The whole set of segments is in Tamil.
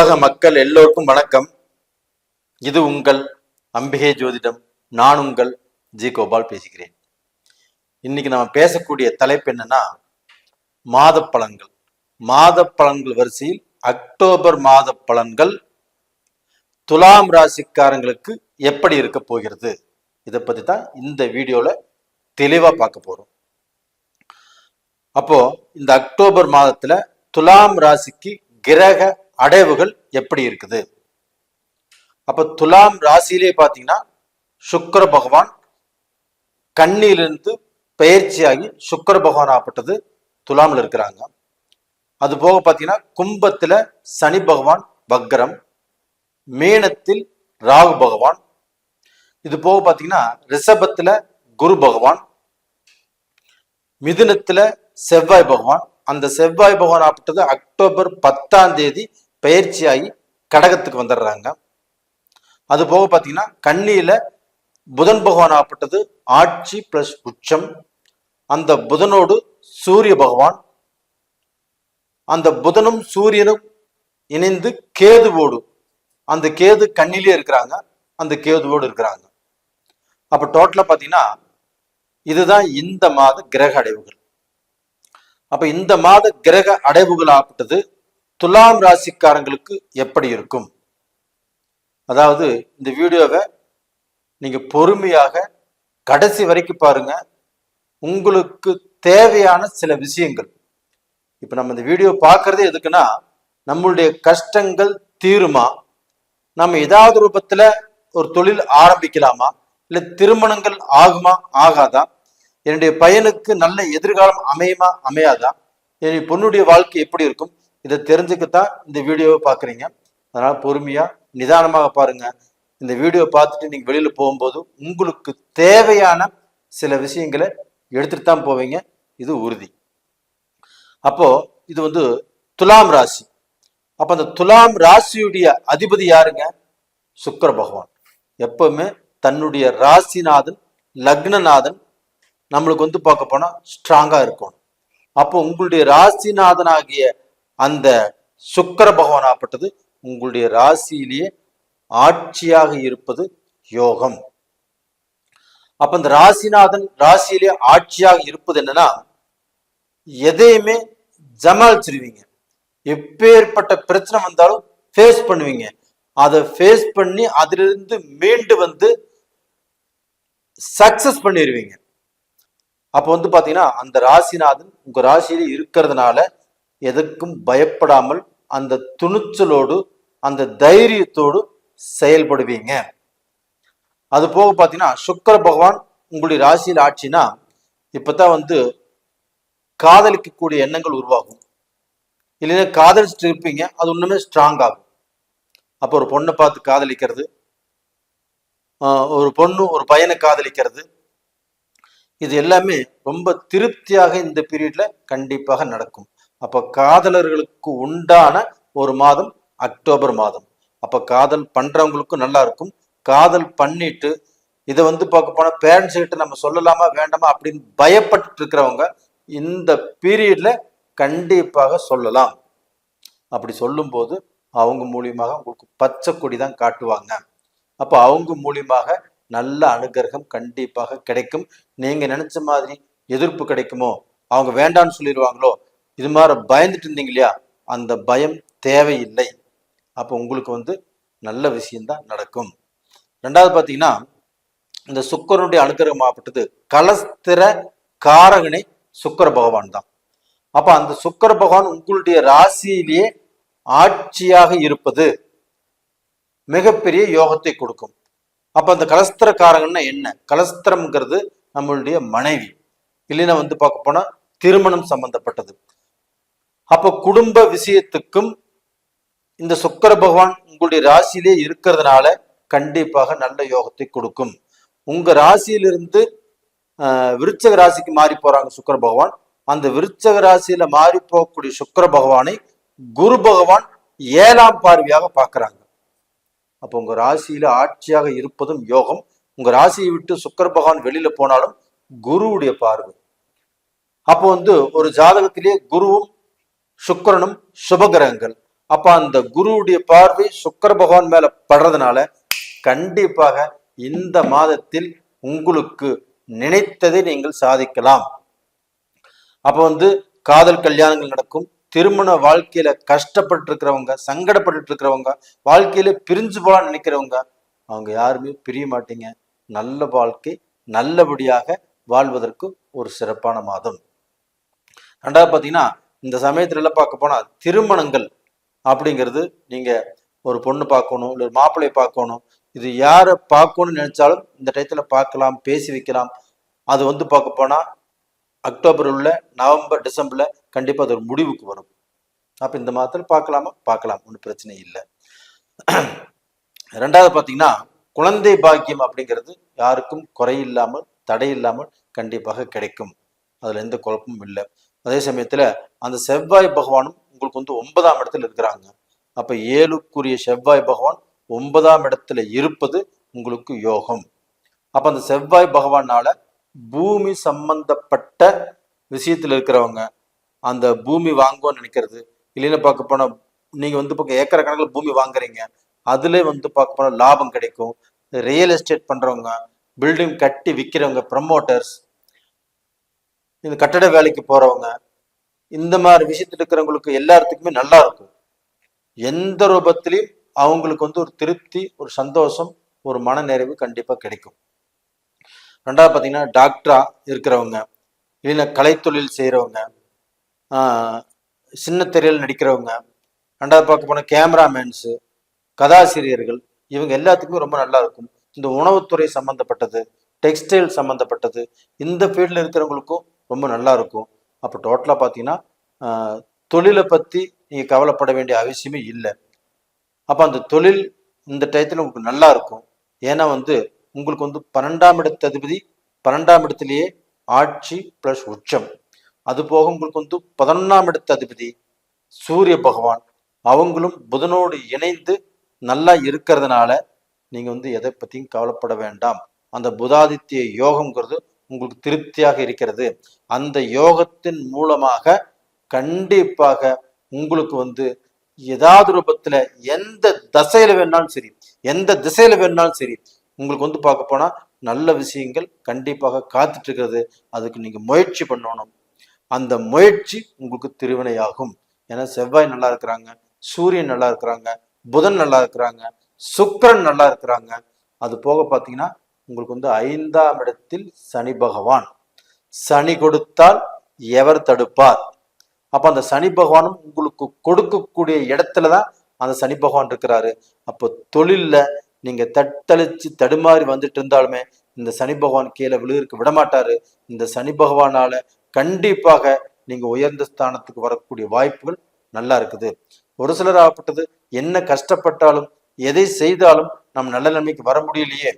உலக மக்கள் எல்லோருக்கும் வணக்கம். இது உங்கள் அம்பிகை ஜோதிடம் நான் உங்கள் ஜி கோபால் பேசுகிறேன். இன்னைக்கு நம்ம பேசக்கூடிய தலைப்பு என்னன்னா மாத பலன்கள் மாத பலன்கள் வரிசையில் அக்டோபர் மாத பலன்கள் துலாம் ராசிக்காரங்களுக்கு எப்படி இருக்க போகிறது? இதை பத்தி தான் இந்த வீடியோல தெளிவா பார்க்க போறோம். அப்போ இந்த அக்டோபர் மாதத்துல துலாம் ராசிக்கு கிரக அடைவுகள் எப்படி இருக்குது? அப்ப துலாம் ராசியிலே பாத்தீங்கன்னா சுக்கர பகவான் கண்ணிலிருந்து பயிற்சியாகி சுக்கர பகவான் ஆப்பட்டது துலாமில் இருக்கிறாங்க. அது போக பாத்தீங்கன்னா கும்பத்துல சனி பகவான் வக்ரம் மீனத்தில் ராகு பகவான் இது போக பாத்தீங்கன்னா ரிஷபத்தில் குரு பகவான் மிதுனத்துல செவ்வாய் பகவான். அந்த செவ்வாய் பகவான் ஆப்பட்டது அக்டோபர் பத்தாம் தேதி பயிற்சியாகி கடகத்துக்கு வந்துடுறாங்க. அது போக பார்த்தீங்கன்னா கண்ணியில புதன் பகவான் ஆப்பட்டது ஆட்சி பிளஸ் உச்சம். அந்த புதனோடு சூரிய பகவான். அந்த புதனும் சூரியனும் இணைந்து கேதுவோடு அந்த கேது கண்ணிலே இருக்கிறாங்க அந்த கேதுவோடு இருக்கிறாங்க. அப்ப டோட்டலா பாத்தீங்கன்னா இதுதான் இந்த மாத கிரக அடைவுகள். அப்ப இந்த மாத கிரக அடைவுகள் ஆப்பட்டது துலாம் ராசிக்காரங்களுக்கு எப்படி இருக்கும்? அதாவது இந்த வீடியோவை நீங்க பொறுமையாக கடைசி வரைக்கும் பாருங்க. உங்களுக்கு தேவையான சில விஷயங்கள். இப்போ நம்ம இந்த வீடியோ பார்க்கறதே எதுக்குன்னா நம்மளுடைய கஷ்டங்கள் தீருமா? நம்ம ஏதாவது ரூபத்துல ஒரு தொழில் ஆரம்பிக்கலாமா? இல்லை திருமணங்கள் ஆகுமா? ஆகாதா? என்னுடைய பையனுக்கு நல்ல எதிர்காலம் அமையுமா? அமையாதா? என்னுடைய பொண்ணுடைய வாழ்க்கை எப்படி இருக்கும்? இதை தெரிஞ்சுக்கத்தான் இந்த வீடியோவை பார்க்குறீங்க. அதனால் பொறுமையாக நிதானமாக பாருங்க. இந்த வீடியோ பார்த்துட்டு நீங்கள் வெளியில் போகும்போது உங்களுக்கு தேவையான சில விஷயங்களை எடுத்துட்டு தான் போவீங்க. இது உறுதி. அப்போ இது வந்து துலாம் ராசி. அப்போ அந்த துலாம் ராசியுடைய அதிபதி யாருங்க? சுக்கர பகவான். எப்பவுமே தன்னுடைய ராசிநாதன் லக்னநாதன் நம்மளுக்கு வந்து பார்க்க போனால் ஸ்ட்ராங்காக இருக்கணும். அப்போ உங்களுடைய ராசிநாதனாகிய அந்த சுக்கர பகவானாகப்பட்டது உங்களுடைய ராசியிலேயே ஆட்சியாக இருப்பது யோகம். அப்ப இந்த ராசிநாதன் ராசியிலே ஆட்சியாக இருப்பது என்னன்னா எதையுமே ஜமாளிச்சிருவீங்க. எப்பேற்பட்ட பிரச்சனை வந்தாலும் ஃபேஸ் பண்ணுவீங்க. அதை ஃபேஸ் பண்ணி அதிலிருந்து மீண்டு வந்து சக்சஸ் பண்ணிடுவீங்க அப்போ வந்து பார்த்தீங்கன்னா அந்த ராசிநாதன் உங்க ராசியில இருக்கிறதுனால எதற்கும் பயப்படாமல் அந்த துணிச்சலோடு அந்த தைரியத்தோடு செயல்படுவீங்க. அது போக பார்த்தீங்கன்னா சுக்கர பகவான் உங்களுடைய ராசியில் ஆட்சினா இப்பதான் வந்து காதலிக்கக்கூடிய எண்ணங்கள் உருவாகும். இல்லைன்னா காதலிச்சுட்டு இருப்பீங்க அது இன்னுமே ஸ்ட்ராங் ஆகும். அப்போ ஒரு பொண்ணை பார்த்து காதலிக்கிறது ஒரு பொண்ணு ஒரு பையனை காதலிக்கிறது இது எல்லாமே ரொம்ப திருப்தியாக இந்த பீரியட்ல கண்டிப்பாக நடக்கும். அப்ப காதலர்களுக்கு உண்டான ஒரு மாதம் அக்டோபர் மாதம். அப்ப காதல் பண்றவங்களுக்கும் நல்லா இருக்கும். காதல் பண்ணிட்டு இதை வந்து பார்க்க போனா பேரண்ட்ஸ் கிட்ட நம்ம சொல்லலாமா வேண்டாமா அப்படின்னு பயப்பட்டு இருக்கிறவங்க இந்த பீரியட்ல கண்டிப்பாக சொல்லலாம். அப்படி சொல்லும்போது அவங்க மூலியமாக உங்களுக்கு பச்சை கொடி தான் காட்டுவாங்க. அப்போ அவங்க மூலியமாக நல்ல அனுகிரகம் கண்டிப்பாக கிடைக்கும். நீங்க நினைச்ச மாதிரி எதிர்ப்பு கிடைக்குமோ? அவங்க வேண்டான்னு சொல்லிடுவாங்களோ? இது மாதிரி பயந்துட்டு இருந்தீங்க இல்லையா? அந்த பயம் தேவையில்லை. அப்போ உங்களுக்கு வந்து நல்ல விஷயம்தான் நடக்கும். ரெண்டாவது பார்த்தீங்கன்னா இந்த சுக்கரனுடைய அனுகிரகமாகப்பட்டது கலஸ்திர காரகனை சுக்கர பகவான் தான். அப்போ அந்த சுக்கர பகவான் உங்களுடைய ராசியிலேயே ஆட்சியாக இருப்பது மிகப்பெரிய யோகத்தை கொடுக்கும். அப்போ அந்த கலஸ்திரக்காரங்கன்னா என்ன? கலஸ்திரம்ங்கிறது நம்மளுடைய மனைவி. இல்லைன்னா வந்து பார்க்க போனால் திருமணம் சம்பந்தப்பட்டது. அப்ப குடும்ப விஷயத்துக்கும் இந்த சுக்கர பகவான் உங்களுடைய ராசியிலே இருக்கிறதுனால கண்டிப்பாக நல்ல யோகத்தை கொடுக்கும். உங்க ராசியிலிருந்து ஆஹ், விருச்சக ராசிக்கு மாறி போறாங்க சுக்கர பகவான். அந்த விருச்சக ராசியில மாறி போகக்கூடிய சுக்கர பகவானை குரு பகவான் ஏழாம் பார்வையாக பார்க்குறாங்க. அப்போ உங்க ராசியில ஆட்சியாக இருப்பதும் யோகம். உங்க ராசியை விட்டு சுக்கர பகவான் வெளியில போனாலும் குருவுடைய பார்வை. அப்போ வந்து ஒரு ஜாதகத்திலேயே குருவும் சுக்கிரனும் சுபகிரகங்கள். அப்ப அந்த குருவுடைய பார்வை சுக்கர பகவான் மேல படுறதுனால கண்டிப்பாக இந்த மாதத்தில் உங்களுக்கு நினைத்ததை நீங்கள் சாதிக்கலாம். அப்ப வந்து காதல் கல்யாணங்கள் நடக்கும். திருமண வாழ்க்கையில கஷ்டப்பட்டு இருக்கிறவங்க சங்கடப்பட்டு இருக்கிறவங்க வாழ்க்கையில பிரிஞ்சு போல நினைக்கிறவங்க அவங்க யாருமே பிரிய மாட்டீங்க. நல்ல வாழ்க்கை நல்லபடியாக வாழ்வதற்கு ஒரு சிறப்பான மாதம். ரெண்டாவது பார்த்தீங்கன்னா இந்த சமயத்துல எல்லாம் பார்க்க போனா திருமணங்கள் அப்படிங்கிறது நீங்க ஒரு பொண்ணு பார்க்கணும் இல்லை ஒரு மாப்பிள்ளையை பார்க்கணும். இது யாரை பார்க்கணும்னு நினைச்சாலும் இந்த டயத்துல பார்க்கலாம் பேசி வைக்கலாம். அது வந்து பார்க்க போனா அக்டோபர் உள்ள நவம்பர் டிசம்பர்ல கண்டிப்பா அது ஒரு முடிவுக்கு வரும். அப்ப இந்த மாதத்துல பார்க்கலாமா? பார்க்கலாம். ஒன்றும் பிரச்சனை இல்லை. ரெண்டாவது பார்த்தீங்கன்னா குழந்தை பாக்கியம் அப்படிங்கிறது யாருக்கும் குறையில்லாமல் தடை இல்லாமல் கண்டிப்பாக கிடைக்கும். அதுல எந்த குழப்பமும் இல்லை. அதே சமயத்துல அந்த செவ்வாய் பகவானும் உங்களுக்கு வந்து ஒன்பதாம் இடத்துல இருக்கிறாங்க. அப்ப ஏழுக்குரிய செவ்வாய் பகவான் ஒன்பதாம் இடத்துல இருப்பது உங்களுக்கு யோகம். அப்ப அந்த செவ்வாய் பகவானால பூமி சம்பந்தப்பட்ட விஷயத்துல இருக்கிறவங்க அந்த பூமி வாங்குவோம்னு நினைக்கிறது இல்லைன்னு பார்க்க போனா நீங்க வந்து பக்கம் ஏக்கர் கணக்கில் பூமி வாங்குறீங்க அதுல வந்து பார்க்க போனா லாபம் கிடைக்கும். ரியல் எஸ்டேட் பண்றவங்க பில்டிங் கட்டி விற்கிறவங்க ப்ரமோட்டர்ஸ் இந்த கட்டட வேலைக்கு போறவங்க இந்த மாதிரி விஷயத்துல இருக்கிறவங்களுக்கு எல்லாத்துக்குமே நல்லா இருக்கும். எந்த ரூபத்திலையும் அவங்களுக்கு வந்து ஒரு திருப்தி ஒரு சந்தோஷம் ஒரு மனநிறைவு கண்டிப்பா கிடைக்கும். ரெண்டாவது பார்த்தீங்கன்னா டாக்டரா இருக்கிறவங்க இல்லைன்னா கலைத்தொழில் செய்கிறவங்க சின்ன திரையில் நடிக்கிறவங்க ரெண்டாவது பார்க்க போனால் கேமராமேன்ஸு கதாசிரியர்கள் இவங்க எல்லாத்துக்குமே ரொம்ப நல்லா இருக்கும். இந்த உணவுத்துறை சம்மந்தப்பட்டது டெக்ஸ்டைல் சம்மந்தப்பட்டது இந்த ஃபீல்டில் இருக்கிறவங்களுக்கும் ரொம்ப நல்லா இருக்கும். அப்போ டோட்டலாக பார்த்தீங்கன்னா தொழிலை பற்றி நீங்கள் கவலைப்பட வேண்டிய அவசியமே இல்லை. அப்போ அந்த தொழில் இந்த டயத்தில் உங்களுக்கு நல்லா இருக்கும். ஏன்னா வந்து உங்களுக்கு வந்து பன்னெண்டாம் இடத்து அதிபதி பன்னெண்டாம் இடத்துலையே ஆட்சி ப்ளஸ் உச்சம். அது போக உங்களுக்கு வந்து பதினொன்றாம் இடத்து அதிபதி சூரிய பகவான். அவங்களும் புதனோடு இணைந்து நல்லா இருக்கிறதுனால நீங்கள் வந்து எதை பற்றியும் கவலைப்பட வேண்டாம். அந்த புதாதித்ய யோகங்கிறது உங்களுக்கு திருப்தியாக இருக்கிறது. அந்த யோகத்தின் மூலமாக கண்டிப்பாக உங்களுக்கு வந்து ஏதாவது ரூபத்துல எந்த தசையில வேணாலும் சரி எந்த திசையில வேணாலும் சரி உங்களுக்கு வந்து பார்க்க போனா நல்ல விஷயங்கள் கண்டிப்பாக காத்துட்டு இருக்கிறது. அதுக்கு நீங்க முயற்சி பண்ணணும். அந்த முயற்சி உங்களுக்கு திருவினையாகும். ஏன்னா செவ்வாய் நல்லா இருக்கிறாங்க சூரியன் நல்லா இருக்கிறாங்க புதன் நல்லா இருக்கிறாங்க சுக்கிரன் நல்லா இருக்கிறாங்க. அது போக பார்த்தீங்கன்னா உங்களுக்கு வந்து ஐந்தாம் இடத்தில் சனி பகவான். சனி கொடுத்தால் எவர் தடுப்பார்? அப்ப அந்த சனி பகவானும் உங்களுக்கு கொடுக்கக்கூடிய இடத்துல தான் அந்த சனி பகவான் இருக்கிறாரு. அப்போ தொழில்ல நீங்க தட்டழிச்சு தடுமாறி வந்துட்டு இருந்தாலுமே இந்த சனி பகவான் கீழே விழுகிறதுக்கு விட மாட்டாரு இந்த சனி பகவானால கண்டிப்பாக நீங்க உயர்ந்த ஸ்தானத்துக்கு வரக்கூடிய வாய்ப்புகள் நல்லா இருக்குது. ஒரு சிலர் ஆகப்பட்டது என்ன கஷ்டப்பட்டாலும் எதை செய்தாலும் நம்ம நல்ல நிலைமைக்கு வர முடியலையே.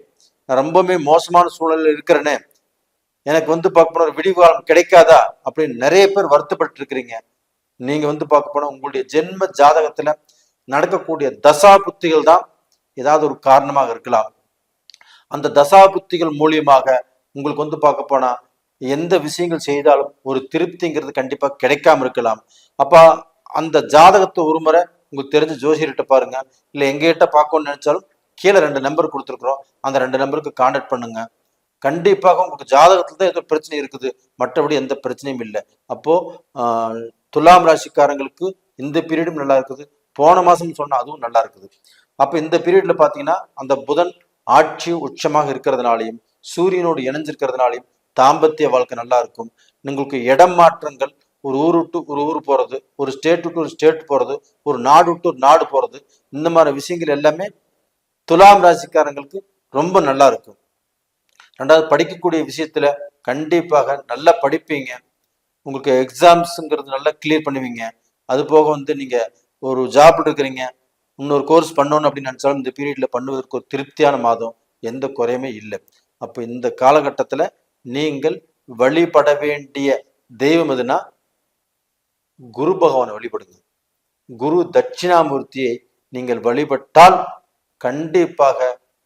ரொம்பவுமே மோசமான சூழல்ல இருக்கிறேனே. எனக்கு வந்து பார்க்க போனா ஒரு விடிவு காலம் கிடைக்காதா? அப்படின்னு நிறைய பேர் வருத்தப்பட்டு இருக்கிறீங்க நீங்க வந்து பார்க்க போனா உங்களுடைய ஜென்ம ஜாதகத்துல நடக்கக்கூடிய தசா புத்திகள் தான் ஏதாவது ஒரு காரணமாக இருக்கலாம். அந்த தசா புத்திகள் மூலியமாக உங்களுக்கு வந்து பார்க்க போனா எந்த விஷயங்கள் செய்தாலும் ஒரு திருப்திங்கிறது கண்டிப்பா கிடைக்காம இருக்கலாம். அப்ப அந்த ஜாதகத்தை ஒரு முறை உங்களுக்கு தெரிஞ்ச ஜோசியர்கிட்ட பாருங்க. இல்லை எங்ககிட்ட பார்க்கணும்னு நினைச்சாலும் கீழே ரெண்டு நம்பர் கொடுத்துருக்குறோம். அந்த ரெண்டு நம்பருக்கு கான்டாக்ட் பண்ணுங்க. கண்டிப்பாக உங்களுக்கு ஜாதகத்துல தான் ஏதோ பிரச்சனை இருக்குது. மற்றபடி எந்த பிரச்சனையும் இல்லை. அப்போ ஆஹ், துலாம் ராசிக்காரங்களுக்கு இந்த பீரியடும் நல்லா இருக்குது. போன மாசம் சொன்னா அதுவும் நல்லா இருக்குது. அப்போ இந்த பீரியட்ல பாத்தீங்கன்னா அந்த புதன் ஆட்சி உச்சமாக இருக்கிறதுனாலையும் சூரியனோடு இணைஞ்சிருக்கிறதுனாலையும் தாம்பத்திய வாழ்க்கை நல்லா இருக்கும். உங்களுக்கு இடம் மாற்றங்கள் ஒரு ஊர் விட்டு ஒரு ஊர் போறது ஒரு ஸ்டேட் விட்டு ஒரு ஸ்டேட் போறது ஒரு நாடு விட்டு ஒரு நாடு போறது இந்த மாதிரி விஷயங்கள் எல்லாமே துலாம் ராசிக்காரங்களுக்கு ரொம்ப நல்லா இருக்கும். ரெண்டாவது படிக்கக்கூடிய விஷயத்துல கண்டிப்பாக நல்லா படிப்பீங்க. உங்களுக்கு எக்ஸாம்ஸுங்கிறது நல்லா கிளியர் பண்ணுவீங்க. அது போக வந்து நீங்க ஒரு ஜாப் இருக்கிறீங்க. இன்னொரு கோர்ஸ் பண்ணணும் அப்படின்னு நினைச்சாலும் இந்த பீரியட்ல பண்ணுவதற்கு ஒரு திருப்தியான மாதம். எந்த குறையுமே இல்லை. அப்போ இந்த காலகட்டத்துல நீங்கள் வழிபட வேண்டிய தெய்வம் எதுனா குரு பகவானை வழிபடுங்க. குரு தட்சிணாமூர்த்தியை நீங்கள் வழிபட்டால் கண்டிப்பாக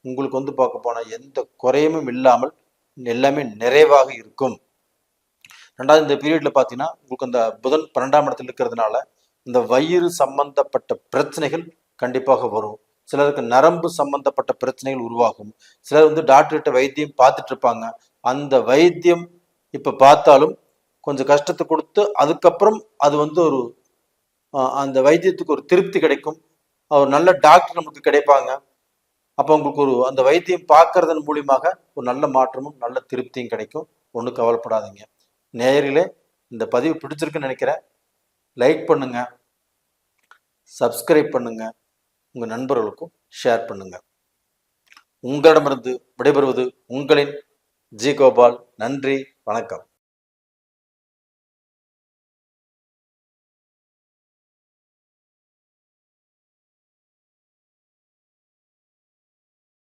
உங்களுக்கு வந்து பார்க்க போனால் எந்த குறையுமும் இல்லாமல் எல்லாமே நிறைவாக இருக்கும். ரெண்டாவது இந்த பீரியட்ல பார்த்தீங்கன்னா உங்களுக்கு அந்த புதன் பன்னெண்டாம் இடத்துல இருக்கிறதுனால இந்த வயிறு சம்பந்தப்பட்ட பிரச்சனைகள் கண்டிப்பாக வரும். சிலருக்கு நரம்பு சம்பந்தப்பட்ட பிரச்சனைகள் உருவாகும். சிலர் வந்து டாக்டர்கிட்ட வைத்தியம் பார்த்துட்டு இருப்பாங்க. அந்த வைத்தியம் இப்போ பார்த்தாலும் கொஞ்சம் கஷ்டத்தை கொடுத்து அதுக்கப்புறம் அது வந்து ஒரு அந்த வைத்தியத்துக்கு ஒரு திருப்தி கிடைக்கும். ஒரு நல்ல டாக்டர் நமக்கு கிடைப்பாங்க. அப்போ உங்களுக்கு ஒரு அந்த வைத்தியம் பார்க்கறதன் மூலியமாக ஒரு நல்ல மாற்றமும் நல்ல திருப்தியும் கிடைக்கும். ஒன்றும் கவலைப்படாதீங்க. நேயர்களே இந்த பதிவு பிடிச்சிருக்குன்னு நினைக்கிறேன். லைக் பண்ணுங்க. சப்ஸ்கிரைப் பண்ணுங்க. உங்க நண்பர்களுக்கும் ஷேர் பண்ணுங்க. உங்களிடமிருந்து விடைபெறுவது உங்களின் ஜி கோபால். நன்றி. வணக்கம்.